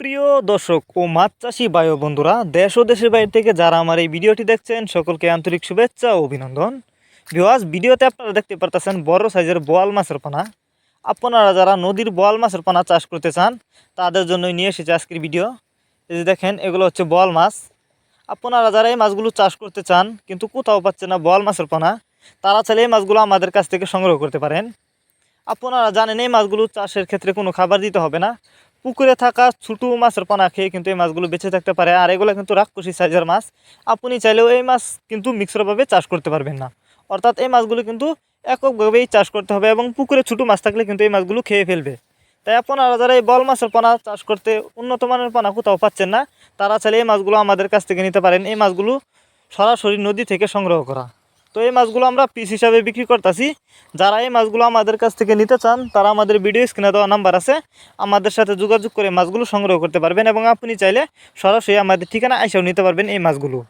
সুপ্রিয় দর্শক ও মাছ চাষি বায়ু বন্ধুরা, দেশ ও দেশের বাইরে থেকে যারা আমার এই ভিডিওটি দেখছেন, সকলকে আন্তরিক শুভেচ্ছা ও অভিনন্দন। ভিওয়াজ ভিডিওতে আপনারা দেখতে পারতেছেন বড় সাইজের বোয়াল মাছের পানা। আপনারা যারা নদীর বোয়াল মাছের পানা চাষ করতে চান, তাদের জন্যই নিয়ে এসেছে আজকের ভিডিও। এই যে দেখেন, এগুলো হচ্ছে বোয়াল মাছ। আপনারা যারা এই মাছগুলো চাষ করতে চান, কিন্তু কোথাও পাচ্ছে না বোয়াল মাছের পানা, তারা চাইলে এই মাছগুলো আমাদের কাছ থেকে সংগ্রহ করতে পারেন। আপনারা জানেন এই মাছগুলো চাষের ক্ষেত্রে কোনো খাবার দিতে হবে না। পুকুরে থাকা ছোটো মাছের পানা খেয়ে কিন্তু এই মাছগুলো বেঁচে থাকতে পারে। আর এগুলো কিন্তু রাক্ষসী সাইজের মাছ। আপনি চাইলেও এই মাছ কিন্তু মিক্সরভাবে চাষ করতে পারবেন না। অর্থাৎ এই মাছগুলো কিন্তু এককভাবেই চাষ করতে হবে এবং পুকুরে ছোটো মাছ থাকলে কিন্তু এই মাছগুলো খেয়ে ফেলবে। তাই আপনারা যারা এই বল মাছের পানা চাষ করতে উন্নত মানের পানা কোথাও পাচ্ছেন না, তারা চাইলে এই মাছগুলো আমাদের কাছ থেকে নিতে পারেন। এই মাছগুলো সরাসরি নদী থেকে সংগ্রহ করা। তো এই মাছগুলো আমরা পিস হিসাবে বিক্রি করতেছি। যারা এই মাছগুলো আমাদের কাছ থেকে নিতে চান, তারা আমাদের ভিডিও স্ক্রিনে দেওয়া নাম্বার আছে। আমাদের সাথে যোগাযোগ করে মাছগুলো সংগ্রহ করতে পারবেন এবং আপনি চাইলে সরাসরি আমাদের ঠিকানা এসেও নিতে পারবেন এই মাছগুলো।